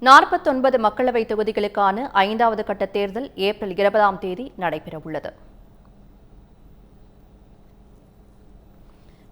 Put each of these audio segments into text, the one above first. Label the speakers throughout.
Speaker 1: நாற்பத்தொன்பது மக்களவைத் தொகுதிகளுக்கான ஐந்தாவது கட்ட தேர்தல் ஏப்ரல் இருபதாம் தேதி நடைபெறவுள்ளது.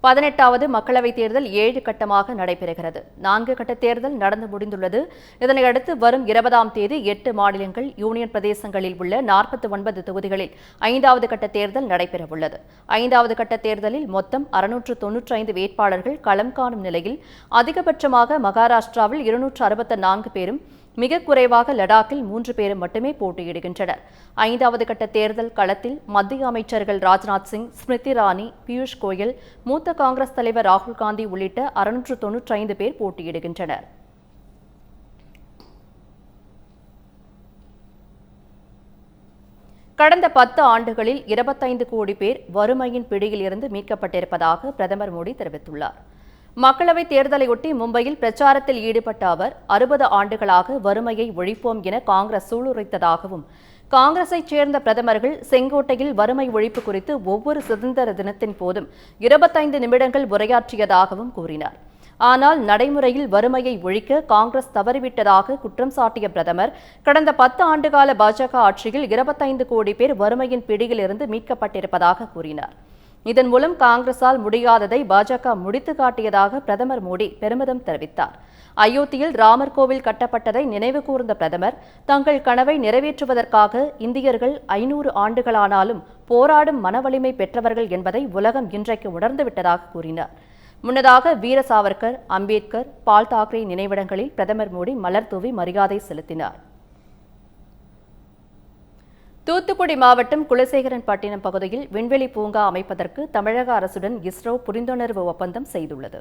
Speaker 1: பதினெட்டாவது மக்களவைத் தேர்தல் ஏழு கட்டமாக நடைபெறுகிறது. நான்கு கட்ட தேர்தல் நடந்து முடிந்துள்ளது. இதனையடுத்து வரும் இருபதாம் தேதி எட்டு மாநிலங்கள் யூனியன் பிரதேசங்களில் உள்ள நாற்பத்தி ஒன்பது தொகுதிகளில் ஐந்தாவது கட்ட தேர்தல் நடைபெறவுள்ளது. ஐந்தாவது கட்ட தேர்தலில் மொத்தம் அறுநூற்று தொன்னூற்றி ஐந்து வேட்பாளர்கள் களம் காணும் நிலையில் அதிகபட்சமாக மகாராஷ்டிராவில் இருநூற்று அறுபத்தி நான்கு பேரும் மிக குறைவாக லடாக்கில் மூன்று பேரும் மட்டுமே போட்டியிடுகின்றனர். ஐந்தாவது கட்ட தேர்தல் களத்தில் மத்திய அமைச்சர்கள் ராஜ்நாத் சிங் ஸ்மிருதி இரானி பியூஷ் கோயல் மூத்த காங்கிரஸ் தலைவர் ராகுல் காந்தி உள்ளிட்ட அறுநூற்று தொன்னூற்றி ஐந்து பேர் போட்டியிடுகின்றனர். கடந்த பத்து ஆண்டுகளில் இருபத்தைந்து கோடி பேர் வறுமையின் பிடியில் இருந்து மீட்கப்பட்டிருப்பதாக பிரதமர் மோடி தெரிவித்துள்ளார். மக்களவைத் தேர்தலையொட்டி மும்பையில் பிரச்சாரத்தில் ஈடுபட்ட அவர் அறுபது ஆண்டுகளாக வறுமையை ஒழிப்போம் என காங்கிரஸ் சூளுரைத்ததாகவும் காங்கிரஸைச் சேர்ந்த பிரதமர்கள் செங்கோட்டையில் வறுமை ஒழிப்பு குறித்து ஒவ்வொரு சுதந்திர தினத்தின் போதும் இருபத்தைந்து நிமிடங்கள் உரையாற்றியதாகவும் கூறினார். ஆனால் நடைமுறையில் வறுமையை ஒழிக்க காங்கிரஸ் தவறிவிட்டதாக குற்றம் சாட்டிய பிரதமர் கடந்த பத்து ஆண்டுகால பாஜக ஆட்சியில் இருபத்தைந்து கோடி பேர் வறுமையின் பிடியிலிருந்து மீட்கப்பட்டிருப்பதாக கூறினார். இதன் மூலம் காங்கிரசால் முடியாததை பாஜக முடித்து காட்டியதாக பிரதமர் மோடி பெருமிதம் தெரிவித்தார். அயோத்தியில் ராமர் கோவில் கட்டப்பட்டதை நினைவு கூர்ந்த பிரதமர் தங்கள் கனவை நிறைவேற்றுவதற்காக இந்தியர்கள் ஐநூறு ஆண்டுகளானாலும் போராடும் மனவலிமை பெற்றவர்கள் என்பதை உலகம் இன்றைக்கு உணர்ந்துவிட்டதாக கூறினார். முன்னதாக வீர சாவர்கர் அம்பேத்கர் பால் தாக்கரே நினைவிடங்களில் பிரதமர் மோடி மலர் தூவி மரியாதை செலுத்தினார். தூத்துக்குடி மாவட்டம் குலசேகரன் பட்டினம் பகுதியில் விண்வெளி பூங்கா அமைப்பதற்கு தமிழக அரசுடன் இஸ்ரோ புரிந்துணர்வு ஒப்பந்தம் செய்துள்ளது.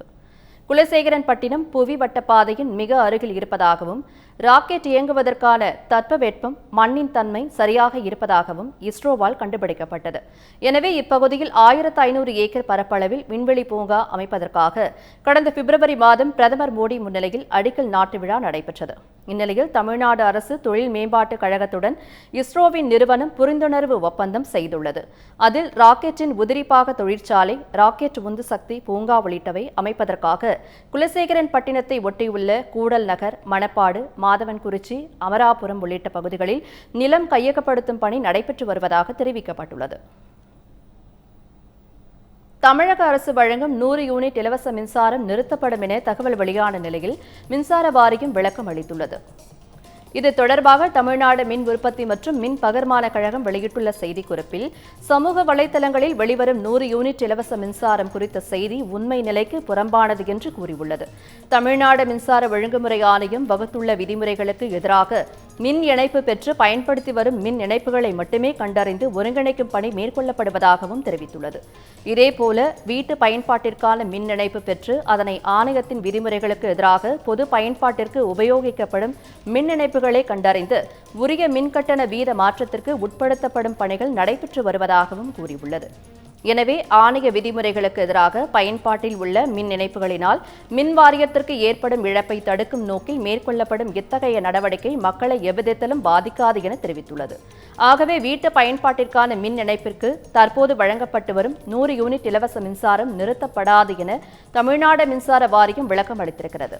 Speaker 1: குலசேகரன் பட்டினம் புவி வட்டப்பாதையின் மிக அருகில் இருப்பதாகவும் ராக்கெட் இயங்குவதற்கான தட்பவெட்பம் மண்ணின் தன்மை சரியாக இருப்பதாகவும் இஸ்ரோவால் கண்டுபிடிக்கப்பட்டது. எனவே இப்பகுதியில் ஆயிரத்து ஐநூறு ஏக்கர் பரப்பளவில் விண்வெளி பூங்கா அமைப்பதற்காக கடந்த பிப்ரவரி மாதம் பிரதமர் மோடி முன்னிலையில் அடிக்கல் நாட்டு விழா நடைபெற்றது. இந்நிலையில் தமிழ்நாடு அரசு தொழில் மேம்பாட்டுக் கழகத்துடன் இஸ்ரோவின் நிறுவனம் புரிந்துணர்வு ஒப்பந்தம் செய்துள்ளது. அதில் ராக்கெட்டின் உதிரிப்பாக தொழிற்சாலை ராக்கெட் உந்து சக்தி பூங்கா உள்ளிட்டவை அமைப்பதற்காக குலசேகரன் பட்டினத்தை ஒட்டியுள்ள கூடல் நகர் மணப்பாடு மாதவன்குறிச்சி அமராபுரம் உள்ளிட்ட பகுதிகளில் நிலம் கையகப்படுத்தும் பணி நடைபெற்று வருவதாக தெரிவிக்கப்பட்டுள்ளது. தமிழக அரசு வழங்கும் நூறு யூனிட் இலவச மின்சாரம் நிறுத்தப்படும் என தகவல் வெளியான நிலையில் மின்சார வாரியம் விளக்கம் அளித்துள்ளது. இது தொடர்பாக தமிழ்நாடு மின் உற்பத்தி மற்றும் மின் பகர்மான கழகம் வெளியிட்டுள்ள செய்திக்குறிப்பில் சமூக வலைதளங்களில் வெளிவரும் நூறு யூனிட் இலவச மின்சாரம் குறித்த செய்தி உண்மை நிலைக்கு புறம்பானது என்று கூறியுள்ளது. தமிழ்நாடு மின்சார ஒழுங்குமுறை ஆணையம் வகுத்துள்ள விதிமுறைகளுக்கு எதிராக மின் இணைப்பு பெற்று பயன்படுத்தி வரும் மின் இணைப்புகளை மட்டுமே கண்டறிந்து ஒருங்கிணைக்கும் பணி மேற்கொள்ளப்படுவதாகவும் தெரிவித்துள்ளது. இதேபோல வீட்டு பயன்பாட்டிற்கான மின் இணைப்பு பெற்று அதனை ஆணையத்தின் விதிமுறைகளுக்கு எதிராக பொது பயன்பாட்டிற்கு உபயோகிக்கப்படும் மின் இணைப்புகளை கண்டறிந்து உரிய மின்கட்டண வீத மாற்றத்திற்கு உட்படுத்தப்படும் பணிகள் நடைபெற்று வருவதாகவும் கூறியுள்ளது. எனவே ஆணைய விதிமுறைகளுக்கு எதிராக பயன்பாட்டில் உள்ள மின் இணைப்புகளினால் மின் வாரியத்திற்கு ஏற்படும் இழப்பை தடுக்கும் நோக்கில் மேற்கொள்ளப்படும் இத்தகைய நடவடிக்கை மக்களை எவ்விதத்திலும் பாதிக்காது என தெரிவித்துள்ளது. ஆகவே வீட்டு பயன்பாட்டிற்கான மின் இணைப்பிற்கு தற்போது வழங்கப்பட்டு வரும் நூறு யூனிட் இலவச மின்சாரம் நிறுத்தப்படாது என தமிழ்நாடு மின்சார வாரியம் விளக்கம் அளித்திருக்கிறது.